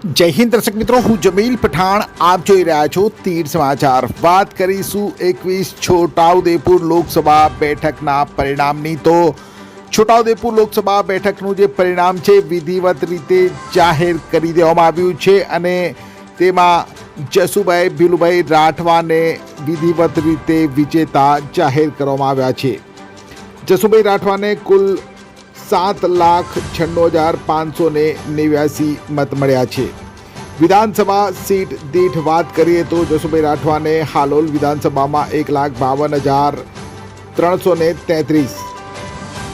જય હિન્દ દર્શક મિત્રો, હું જમીલ પઠાણ. આપ જોઈ રહ્યા છો તીર સમાચાર. વાત કરીશું એકવીસ છોટાઉદેપુર લોકસભા બેઠકના પરિણામની તો છોટાઉદેપુર લોકસભા બેઠકનું જે પરિણામ છે, વિધિવત રીતે જાહેર કરી દેવામાં આવ્યું છે અને તેમાં જસુભાઈ, ભીલુભાઈ રાઠવાને વિધિવત રીતે વિજેતા જાહેર કરવામાં આવ્યા છે. જસુભાઈ રાઠવાને કુલ સાત લાખ છન્નું હજાર પાંચસો ને નેવ્યાસી મત મળ્યા છે. વિધાનસભા સીટ દીઠ વાત કરીએ તો જસુભાઈ રાઠવાને હાલોલ વિધાનસભામાં એક લાખ બાવન હજાર ત્રણસો ને તેત્રીસ.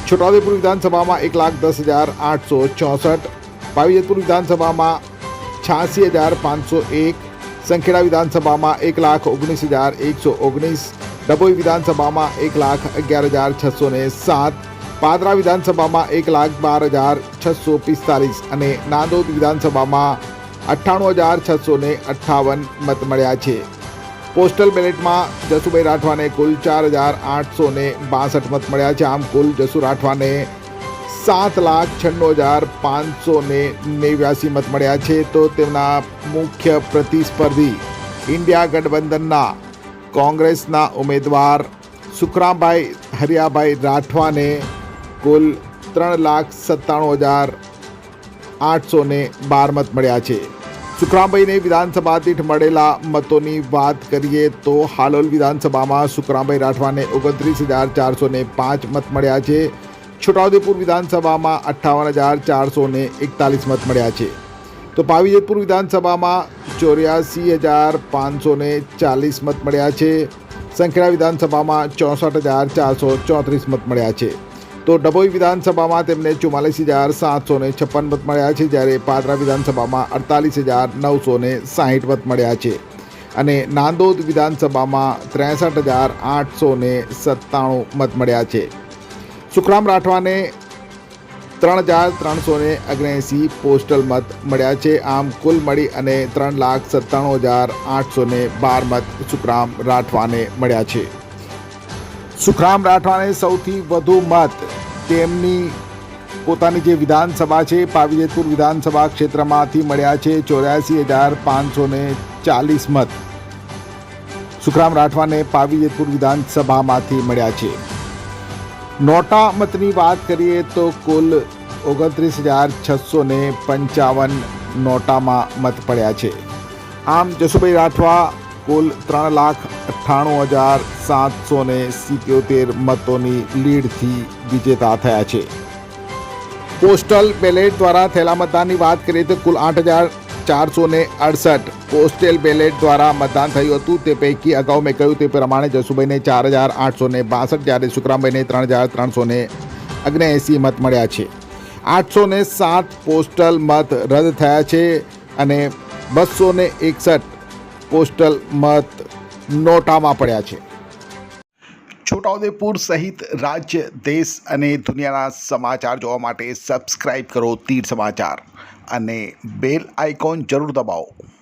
છોટાઉદેપુર વિધાનસભામાં એક લાખ દસ હજાર આઠસો ચોસઠ. પાવીજતપુર વિધાનસભામાં છ્યાસી હજાર પાંચસો એક. સંખેડા વિધાનસભામાં એક લાખ ઓગણીસ હજાર એકસો ઓગણીસ. ડભોઈ વિધાનસભામાં એક લાખ અગિયાર હજાર છસો ને સાત. પાદરા વિધાનસભામાં એક લાખ બાર હજાર છસો પિસ્તાલીસ અને નાંદોદ વિધાનસભામાં અઠ્ઠાણું હજાર છસો ને અઠ્ઠાવન મત મળ્યા છે. પોસ્ટલ બેલેટમાં જસુભાઈ રાઠવાને કુલ ચાર હજાર આઠસો ને બાસઠ મત મળ્યા છે. આમ કુલ જસુ રાઠવાને સાત લાખ છન્નું હજાર પાંચસો ને નેવ્યાસી મત મળ્યા છે. તો તેમના મુખ્ય પ્રતિસ્પર્ધી ઇન્ડિયા ગઠબંધનના કોંગ્રેસના ઉમેદવાર સુખરામભાઈ હરિયાભાઈ રાઠવાને કુલ ત્રણ લાખ સત્તાણું હજાર આઠસો ને બાર મત મળ્યા છે. સુખરામભાઈને વિધાનસભા દીઠ મળેલા મતોની વાત કરીએ તો હાલોલ વિધાનસભામાં સુખરામભાઈ રાઠવાને ઓગણત્રીસ હજાર ચારસો ને પાંચ મત મળ્યા છે. છોટાઉદેપુર વિધાનસભામાં અઠ્ઠાવન હજાર ચારસો ને એકતાલીસ મત મળ્યા છે. તો પાવીજેતપુર વિધાનસભામાં ચોર્યાસી હજાર પાંચસો ને ચાલીસ મત મળ્યા છે. સંખેડા વિધાનસભામાં ચોસઠ હજાર ચારસો ચોત્રીસ મત મળ્યા છે. તો ડભોઈ વિધાનસભામાં તેમને ચુમ્માલીસ હજાર સાતસો ને છપ્પન મત મળ્યા છે, જ્યારે પાદરા વિધાનસભામાં અડતાલીસ હજાર નવસો ને સાહીઠ મત મળ્યા છે. અને નાંદોદ વિધાનસભામાં ત્રેસઠ હજાર આઠસો ને સત્તાણું મત મળ્યા છે. સુખરામ રાઠવાને ત્રણ હજાર ત્રણસો ને ઓગણએંસી પોસ્ટલ મત મળ્યા છે. આમ કુલ મળી અને ત્રણ લાખ સત્તાણું હજાર આઠસો બાર મત સુખરામ રાઠવાને મળ્યા છે. સુખરામ રાઠવાને સૌથી વધુ મત. તેમની પોતાની જે વિધાનસભા છે, પાવીજેતપુર વિધાનસભા ક્ષેત્રમાંથી મળ્યા છે ચોર્યાસી હજાર પાંચસો ને ચાલીસ મત. સુખરામ રાઠવાને પાવીજેતપુર વિધાનસભામાંથી મળ્યા છે. નોટા મતની વાત કરીએ તો કુલ ઓગણત્રીસ હજાર છસો ને પંચાવન નોટામાં મત પડ્યા છે. આમ જસુભાઈ રાઠવા કુલ ત્રણ લાખ અઠ્ઠાણું હજાર સાતસો ને સિત્યોતેર મતોની લીડથી વિજેતા થયા છે. પોસ્ટલ બેલેટ દ્વારા થયેલા મતદાનની વાત કરીએ તો કુલ આઠ હજાર ચારસો ને અડસઠ પોસ્ટલ બેલેટ દ્વારા મતદાન થયું હતું. તે પૈકી અગાઉ મેં કહ્યું તે પ્રમાણે જસુભાઈને ચાર હજાર આઠસો ને બાસઠ, જ્યારે સુખરામભાઈને ત્રણ હજાર ત્રણસો ને ઓગણએંસી મત મળ્યા છે. આઠસો ને સાત પોસ્ટલ મત રદ થયા છે અને બસો ને એકસઠ પોસ્ટલ મત નોટામાં પડ્યા છે. છોટાઉદેપુર સહિત રાજ્ય, દેશ અને દુનિયાના સમાચાર જોવા માટે સબસ્ક્રાઈબ કરો તીર સમાચાર અને બેલ આઇકોન જરૂર દબાવો.